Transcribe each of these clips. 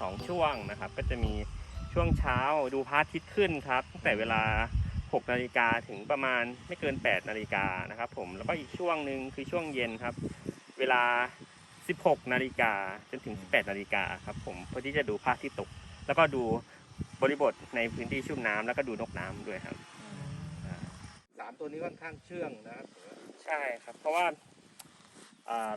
สองช่วงนะครับ ก็จะมีช่วงเช้าดูพระอาทิตย์ขึ้นครับตั้งแต่เวลา 6 นาฬิกาถึงประมาณไม่เกิน 8 นาฬิกานะครับผมแล้วก็อีกช่วงหนึ่งคือช่วงเย็นครับ เวลา 16 นาฬิกาจนถึง 18 นาฬิกาครับผมเพื่อที่จะดูพระอาทิตย์ตก แล้วก็ดูบริบทในพื้นที่ชุ่มน้ำแล้วก็ดูนกน้ำด้วยครับสามตัวนี้ค่อนข้างเชื่องนะครับ ใช่ครับ เพราะว่า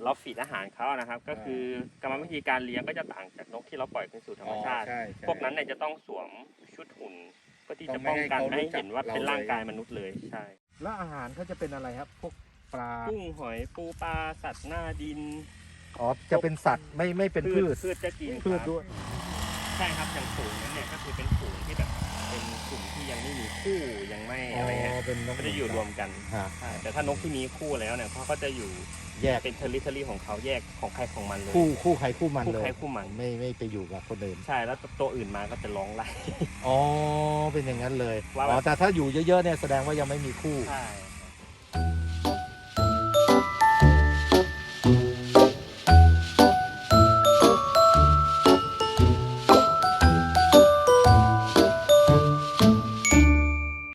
เราฟีดอาหารเขานะครับ ก็คือกรรมวิธีการเลี้ยงก็จะต่างจากนกที่เราปล่อยคืนสู่ธรรมชาติใช่ใช่พวกนั้นเนี่ยจะต้องสวมชุดหุ่นเพื่อที่ต้จะองไม่ป้องกันให้เขาไม่ให้เห็นว่ารู้จักเป็นเราร่างเลยกายมนุษย์เลยใช่ แล้วอาหารเขาจะเป็นอะไรครับ พวกปลากุ้งหอยปูปลาสัตว์หน้าดินอ๋อจะเป็นสัตว์ไม่ไม่เป็นพืชพืชจะกินพืชครับด้วยใช่ครับอย่างฝูงนั้นเนี่ยก็คือเป็นฝูงที่แบบ เป็นกลุ่มที่ยังไม่มีคู่ยังไม่อ๋อะไรเงี้อยเป็นนกก็จะอยู่รวมกันฮะ ใช่แต่ถ้านกที่มีคู่แล้วเนี่ยเขาก็จะอยู่แยกเป็นเทอริทอรี่ของเขาแยกของใครของมันเลยคู่คู่ใครคู่มันคู่เลยใครคู่มันไม่ไม่ไปอยู่กับคนอื่น ใช่แล้วตัวอื่นมาก็จะร้องไล่ อ๋อ เป็นอย่างนั้นเลย ว่าแบบ อ๋อ แต่ถ้าอยู่เยอะๆเนี่ยแสดงว่ายังไม่มีคู่ ใช่